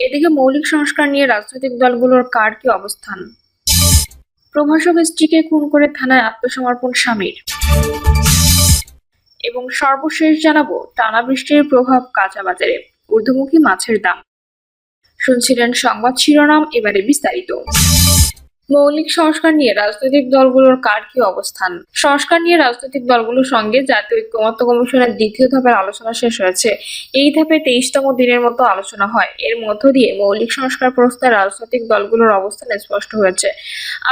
এদিকে মৌলিক সংস্কার নিয়ে রাজনৈতিক দলগুলোর কার কি অবস্থান? প্রভাষক স্ত্রীকে খুন করে থানায় আত্মসমর্পণ স্বামীর। এবং সর্বশেষ জানাব, টানা বৃষ্টির প্রভাব কাঁচা বাজারে, ঊর্ধ্বমুখী মাছের দাম। শুনছিলেন সংবাদ শিরোনাম, এবারে বিস্তারিত। মৌলিক সংস্কার নিয়ে রাজনৈতিক দলগুলোর কার কি অবস্থান? সংস্কার নিয়ে রাজনৈতিক দলগুলোর সঙ্গে জাতীয় ঐক্যমত্য কমিশনের দ্বিতীয় ধাপের আলোচনা শেষ হয়েছে। এই ধাপে তেইশতম দিনের মতো আলোচনা হয়। এর মধ্য দিয়ে মৌলিক সংস্কার প্রস্তাবে রাজনৈতিক দলগুলোর অবস্থান স্পষ্ট হয়েছে।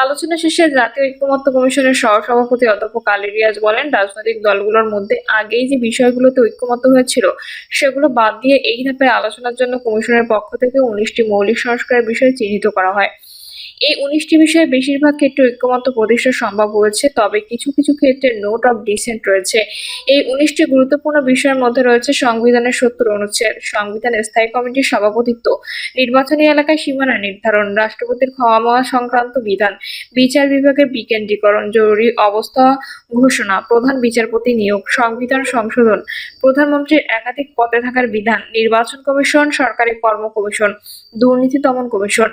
আলোচনা শেষে জাতীয় ঐক্যমত্য কমিশনের সহসভাপতি অধ্যাপক আলী রিয়াজ বলেন, রাজনৈতিক দলগুলোর মধ্যে আগেই যে বিষয়গুলোতে ঐক্যমত্য হয়েছিল, সেগুলো বাদ দিয়ে এই ধাপে আলোচনার জন্য কমিশনের পক্ষ থেকে উনিশটি মৌলিক সংস্কারের বিষয় চিহ্নিত করা হয়। এই উনিশটি বিষয়ে বেশিরভাগ ক্ষেত্রে ঐক্যমত্য প্রতিষ্ঠা সম্ভব হয়েছে, তবে কিছু কিছু ক্ষেত্রে নোট অফ ডিসেন্ট রয়েছে। এই উনিশটি গুরুত্বপূর্ণ বিষয়ের মধ্যে রয়েছে সংবিধানের সত্তর অনুচ্ছেদ, সংবিধানের স্থায়ী কমিটির সভাপতিত্ব, নির্বাচনী এলাকায় সীমানা নির্ধারণ, রাষ্ট্রপতির ক্ষমা সংক্রান্ত বিধান, বিচার বিভাগের বিকেন্দ্রীকরণ, জরুরি অবস্থা ঘোষণা, প্রধান বিচারপতি নিয়োগ, সংবিধান সংশোধন, প্রধানমন্ত্রীর একাধিক পদে থাকার বিধান, নির্বাচন কমিশন, সরকারি কর্ম কমিশন, দুর্নীতি দমন কমিশন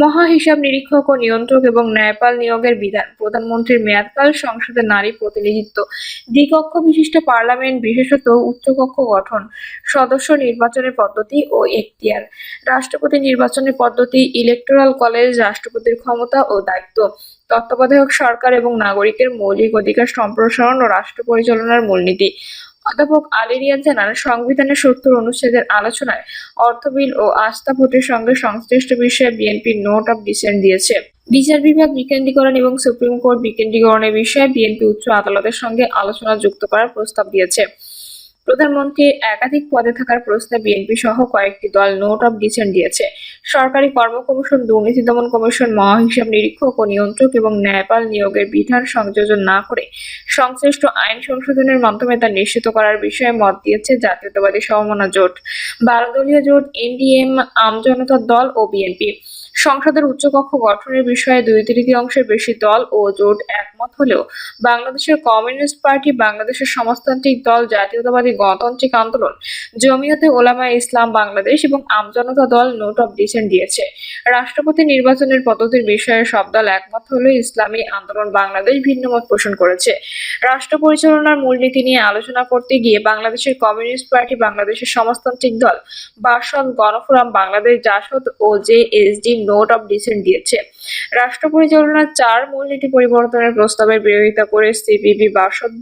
মহা হিসাব নিরীক্ষক ও নিয়ন্ত্রক এবং ন্যায়পাল নিয়োগের বিধান, প্রধানমন্ত্রীর মেয়াদকাল সংসদে নারী প্রতিনিধিত্ব, দ্বিকক্ষ বিশিষ্ট পার্লামেন্ট বিশেষত উচ্চকক্ষ গঠন, সদস্য নির্বাচনের পদ্ধতি ও এখতিয়ার, রাষ্ট্রপতি নির্বাচনের পদ্ধতি, ইলেকটোরাল কলেজ, রাষ্ট্রপতির ক্ষমতা ও দায়িত্ব, তত্ত্বাবধায়ক সরকার এবং নাগরিকের মৌলিক অধিকার সম্প্রসারণ ও রাষ্ট্র পরিচালনার মূলনীতি। অধ্যাপক আলী রিয়াজ জানান, সংবিধানের সত্তর অনুচ্ছেদের আলোচনায় অর্থ বিল ও আস্থা ভোটের সঙ্গে সংশ্লিষ্ট বিষয়ে বিএনপি নোট অফ ডিসেন্ট দিয়েছে। বিচার বিভাগ বিকেন্দ্রীকরণ এবং সুপ্রিম কোর্ট বিকেন্দ্রীকরণের বিষয়ে বিএনপি উচ্চ আদালতের সঙ্গে আলোচনা যুক্ত করার প্রস্তাব দিয়েছে। প্রধানমন্ত্রীর একাধিক পদে থাকার প্রস্তাব বিএনপি সহ কয়েকটি দল নোট অব ডিসেন্ট দিয়েছে। সরকারি কর্ম কমিশন, দুর্নীতি দমন কমিশন, মহাহিসাব নিরীক্ষক ও নিয়ন্ত্রক এবং ন্যায়পাল নিয়োগের বিধান সংযোজন না করে সংশ্লিষ্ট আইন সংশোধনের মাধ্যমে তা নিশ্চিত করার বিষয়ে মত দিয়েছে জাতীয়তাবাদী সমমনা জোট। বারো দলীয় জোট, এনডিএম আমজনতার দল ও বিএনপি। সংসদের উচ্চকক্ষ গঠনের বিষয়ে দুই তৃতীয়াংশের বেশি দল ও জোট একমত হলেও বাংলাদেশের কমিউনিস্ট পার্টি, বাংলাদেশের সমাজতান্ত্রিক দল, জাতীয়তাবাদী গণতান্ত্রিক আন্দোলন, জমিয়তে ওলামা ইসলাম বাংলাদেশ এবং আমজনতা দল নোট অফ ডিসেন্ট দিয়েছে। রাষ্ট্রপতি নির্বাচনের পদ্ধতির বিষয়ে সব দল একমত হলেও ইসলামী আন্দোলন বাংলাদেশ ভিন্নমত পোষণ করেছে। রাষ্ট্র পরিচালনার মূলনীতি নিয়ে আলোচনা করতে গিয়ে বাংলাদেশের কমিউনিস্ট পার্টি, বাংলাদেশের সমাজতান্ত্রিক দল বাসদ গণফোরাম, বাংলাদেশ জাসদ ও জেএসডি নোট অফ ডিসেন্ট দিয়েছে। রাষ্ট্র পরিচালনার চার মূলনীতি পরিবর্তনের প্রস্তাবের বিরোধিতা করে সিপিবি, বাসদ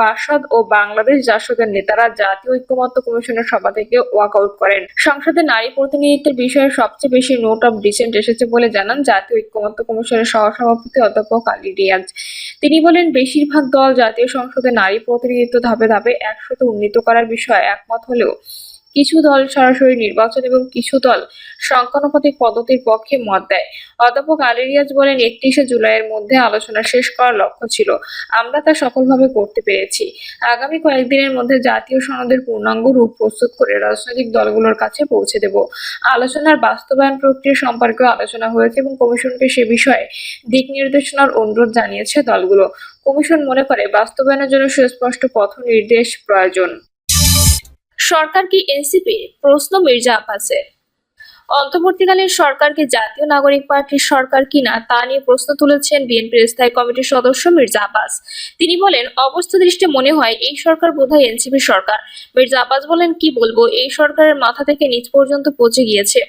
বাসদ ও বাংলাদেশ জাসদের নেতারা জাতীয় ঐক্যমত্য কমিশনের সভা থেকে ওয়াকআউট করেন। সংসদে নারী প্রতিনিধিত্বের বিষয়ে সবচেয়ে বেশি নোট অফ ডিসেন্ট এসেছে বলে জানান জাতীয় ঐক্যমত্য কমিশনের সহসভাপতি অধ্যাপক আলী রিয়াজ। তিনি বলেন, বেশিরভাগ দল জাতীয় সংসদে নারী প্রতিনিধিত্ব ধাপে ধাপে একসাথে উন্নীত করার বিষয়ে একমত হলেও কিছু দল সরাসরি নির্বাচন এবং কিছু দল সংখ্যানুপাতিক পদ্ধতির পক্ষে মত দেয়। অধ্যাপক আলী রিয়াজ বলেন, একত্রিশে জুলাইয়ের মধ্যে আলোচনা শেষ করার লক্ষ্য ছিল। আমরা তা সফলভাবে করতে পেরেছি। আগামী কয়েকদিনের মধ্যে জাতীয় সনদের পূর্ণাঙ্গ রূপ প্রস্তুত করে রাজনৈতিক দলগুলোর কাছে পৌঁছে দেব। আলোচনার বাস্তবায়ন প্রক্রিয়া সম্পর্কেও আলোচনা হয়েছে এবং কমিশনকে সে বিষয়ে দিক নির্দেশনার অনুরোধ জানিয়েছে দলগুলো। কমিশন মনে করে, বাস্তবায়নের জন্য সুস্পষ্ট পথ নির্দেশ প্রয়োজন। সরকার কি এনসিপি? প্রশ্ন মির্জা আব্বাসের অন্তর্বর্তীকালীন সরকারকে জাতীয় নাগরিক পার্টির সরকার কিনা তা নিয়ে প্রশ্ন তুলেছেন বিএনপির স্থায়ী কমিটির সদস্য মির্জা আব্বাস। তিনি বলেন অবস্থা দৃষ্টে মনে হয় এই সরকার বোধহয় এনসিপি সরকার। মির্জা আব্বাস বলেন, কি বলব? এই সরকারের মাথা থেকে নিচ পর্যন্ত পৌঁছে গিয়েছে।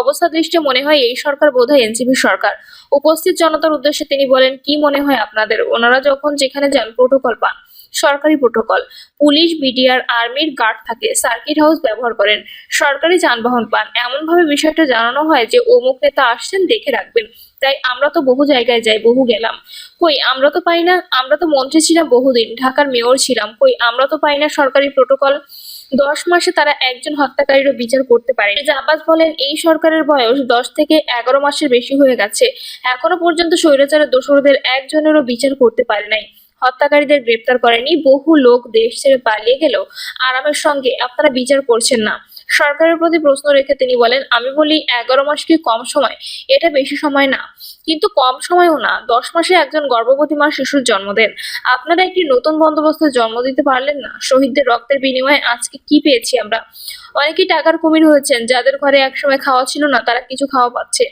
অবস্থা দৃষ্টে মনে হয় এই সরকার বোধহয় এনসিপি সরকার। উপস্থিত জনতার উদ্দেশ্যে তিনি বলেন, কি মনে হয় আপনাদের? ওনারা যখন যেখানে যান, প্রোটোকল পান। সরকারি প্রোটোকল। পুলিশ, বিডিআর, আর্মির গার্ড থাকে, সার্কিট হাউস ব্যবহার করেন। সরকারি যানবাহন পান। এমনভাবে বিষয়টা জানানো হয় যে, অমুক নেতা আসছেন, দেখে রাখবেন। তাই আমরা তো বহু জায়গায় যাই, বহু গেলাম। কই, আমরা তো পাই না, আমরা তো মন্ত্রী ছিলাম বহুদিন, ঢাকার মেয়র ছিলাম। কই, আমরা তো পাই না সরকারি প্রোটোকল। দশ মাসে তারা একজন হত্যাকারীরও বিচার করতে পারে আব্বাস বলেন, এই সরকারের বয়স দশ থেকে এগারো মাসের বেশি হয়ে গেছে। এখনও পর্যন্ত স্বৈরাচারের দোষরদের একজনেরও বিচার করতে পারে নাই। হত্যাকারীদের গ্রেপ্তার করেনি, বহু লোক দেশ ছেড়ে পালিয়ে গেলেও আরামের সঙ্গে আপনারা বিচার করছেন না। সরকারের প্রতি প্রশ্ন রেখে তিনি বলেন, আমি বলি এগারো মাস কি কম সময়? এটা বেশি সময় না। কিন্তু কম সময়ও না। দশ মাসে একজন গর্ভবতী মা শিশুর জন্ম দেন। আপনারা একটি নতুন বন্দোবস্তের জন্ম দিতে পারলেন না। শহীদদের রক্তের বিনিময়ে আজকে কি পেয়েছি আমরা? অনেকেই টাকার কুমির হয়েছেন, যাদের ঘরে একসময় খাওয়া ছিল না, তারা কিছু খাওয়া পাচ্ছে।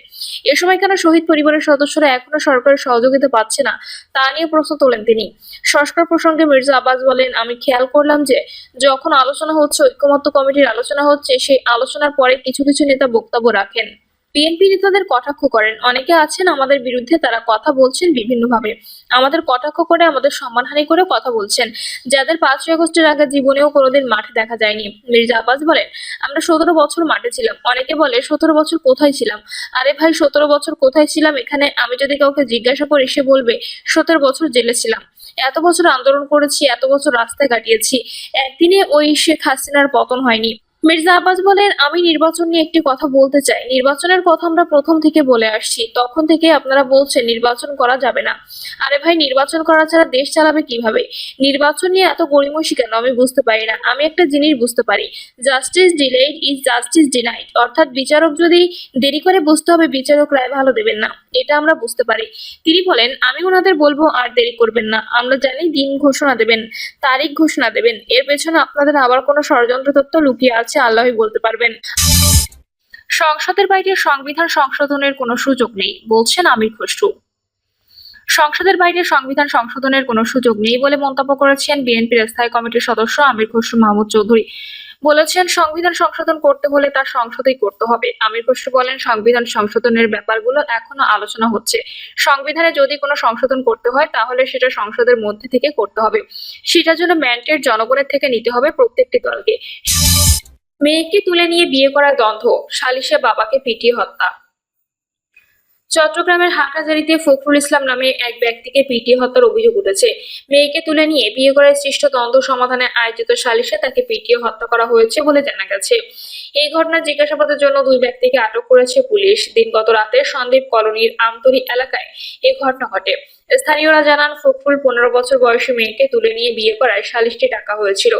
এ সময় কেন শহীদ পরিবারের সদস্যরা এখনও সরকারের সহযোগিতা পাচ্ছে না, তা নিয়ে প্রশ্ন তোলেন তিনি। সংস্কার প্রসঙ্গে মির্জা আব্বাস বলেন, আমি খেয়াল করলাম যে, যখন আলোচনা হচ্ছে, ঐক্যমত্য কমিটির আলোচনা হচ্ছে, সেই আলোচনার পরে কিছু কিছু নেতা বক্তব্য রাখেন। বিএনপি নেতাদের কটাক্ষ করেন। অনেকে আছেন আমাদের বিরুদ্ধে, তারা কথা বলছেন বিভিন্নভাবে। আমাদের কটাক্ষ করে, আমাদের সম্মানহানি করে কথা বলছেন। যাদের পাঁচই আগস্টের আগে জীবনেও কোনোদিন মাঠে দেখা যায়নি। মির্জা আব্বাস বলেন, আমরা সতেরো বছর মাঠে ছিলাম। অনেকে বলে, সতেরো বছর কোথায় ছিলাম? আরে ভাই, সতেরো বছর কোথায় ছিলাম? এখানে আমি যদি কাউকে জিজ্ঞাসা করি, সে বলবে, সতেরো বছর জেলে ছিলাম। এত বছর আন্দোলন করেছি, এত বছর রাস্তায় কাটিয়েছি। একদিনে ওই শেখ হাসিনার পতন হয়নি। মির্জা আব্বাস বলেন, আমি নির্বাচন নিয়ে একটি কথা বলতে চাই। নির্বাচনের কথা আমরা প্রথম থেকে বলে আসছি। তখন থেকে আপনারা বলছেন নির্বাচন করা যাবে না। আরে ভাই, নির্বাচন করা ছাড়া দেশ চালাবে কীভাবে? নির্বাচন নিয়ে এত গড়িমসি কেন? আমি বুঝতে পারি না। আমি একটা জিনিস বুঝতে পারি। Justice delayed is justice denied. অর্থাৎ বিচারক যদি দেরি করে বুঝতে হবে বিচারক রায় ভালো দেবেন না। এটা আমরা বুঝতে পারি। তিনি বলেন, আমি ওনাদের বলব আর দেরি করবেন না। আমরা জানি দিন ঘোষণা দেবেন, তারিখ ঘোষণা দেবেন। এর পেছনে আপনাদের আবার কোনো ষড়যন্ত্র তত্ত্ব লুকিয়ে আছে আল্লাহই বলতে পারবেন। সংসদের বাইরে সংবিধান সংশোধনের কোনো সুযোগ নেই, বলছেন আমির খসরু। সংসদের বাইরে সংবিধান সংশোধনের কোনো সুযোগ নেই বলে মন্তব্য করেছেন বিএনপির স্থায়ী কমিটির সদস্য আমির খসরু মাহমুদ চৌধুরী। বলেছেন, সংবিধান সংশোধন করতে হলে তার সংসদেই করতে হবে। আমির খসরু বলেন, সংবিধান সংশোধনের ব্যাপারগুলো এখনও আলোচনা হচ্ছে। সংবিধানে যদি কোনো সংশোধন করতে হয়, তাহলে সেটা সংসদের মধ্যে থেকে করতে হবে। সেটার জন্য ম্যান্ডেট জনগণের থেকে নিতে হবে প্রত্যেকটি দলকে। মেয়েকে তুলে নিয়ে বিয়ে করা দ্বন্দ্ব সালিশে বাবাকে পিটিয়ে হত্যা। চট্টগ্রামের হাটহাজারিতে ফখরুল ইসলাম নামে এক ব্যক্তিকে পিটিয়ে হত্যার অভিযোগ উঠেছে। মেয়েকে তুলে নিয়ে বিয়ে করার সৃষ্ট দ্বন্দ্ব সমাধানে আয়োজিত সালিশে তাকে পিটিয়ে হত্যা করা হয়েছে বলে জানা গেছে। এই ঘটনার জিজ্ঞাসাবাদের জন্য দুই ব্যক্তিকে আটক করেছে পুলিশ। দিনগত রাতে সন্দীপ কলোনির আমতলী এলাকায় এই ঘটনা ঘটে। স্থানীয়রা জানান, ফখরুল পনেরো বছর বয়সী মেয়েকে তুলে নিয়ে বিয়ে করায় সালিশটি ডাকা হয়েছিল।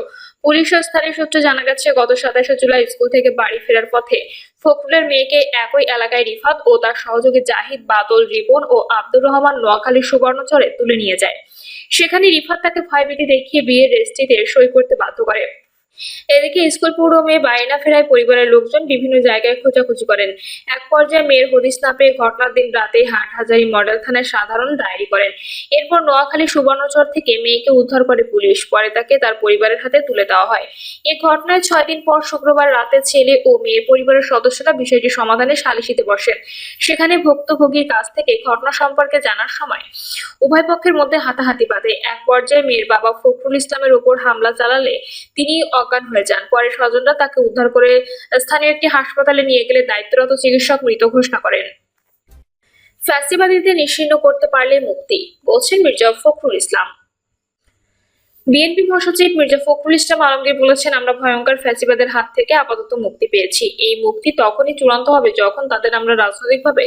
পুলিশ ও স্থানীয় সূত্রে জানা গেছে, গত সাতাশে জুলাই স্কুল থেকে বাড়ি ফেরার পথে ফখরুলের মেয়েকে একই এলাকায় রিফাত ও তার সহযোগী জাহিদ বাদল রিপন ও আব্দুর রহমান নোয়াখালী সুবর্ণচরে তুলে নিয়ে যায়। সেখানে রিফাত তাকে ভয়ভীতি দেখিয়ে বিয়ের রেজিস্ট্রিতে সই করতে বাধ্য করে। এদিকে স্কুল পড়ুয়া মেয়ে বাড়ি না ফেরায় পরিবারের লোকজন বিভিন্ন জায়গায় খোঁজাখুঁজি করেন। এক পর্যায়ে মেয়ের হদিস না পেয়ে ঘটনার দিন রাতে হাটহাজারী মডেল থানায় সাধারণ ডায়েরি করেন। এরপর নোয়াখালী সুবর্ণচর থেকে মেয়েকে উদ্ধার করে পুলিশ। পরে তাকে তার পরিবারের হাতে তুলে দেওয়া হয়। এ ঘটনায় ছয় দিন পর শুক্রবার রাতে ছেলে ও মেয়ে পরিবারের সদস্যরা বিষয়টি সমাধানে সালিশিতে বসেন। সেখানে ভুক্তভোগীর কাছ থেকে ঘটনা সম্পর্কে জানার সময় উভয় পক্ষের মধ্যে হাতাহাতি বাঁধে। এক পর্যায়ে মেয়ের বাবা ফখরুল ইসলামের উপর হামলা চালালে তিনি অজ্ঞান হয়ে যান। পরে স্বজনরা তাকে উদ্ধার করে স্থানীয় একটি হাসপাতালে নিয়ে গেলে দায়িত্বরত চিকিৎসক মৃত ঘোষণা করেন। ফ্যাসিবাদীদের নিশ্চিহ্ন করতে পারলে মুক্তি, বলছেন মির্জা ফখরুল ইসলাম। বিএনপি মহাসচিব মির্জা ফখরুল ইসলাম আলমগীর বলেছেন, আমরা ভয়ঙ্কর ফ্যাসিবাদের হাত থেকে আপাতত মুক্তি পেয়েছি। এই মুক্তি তখনই চূড়ান্ত হবে যখন তাদের আমরা রাজনৈতিকভাবে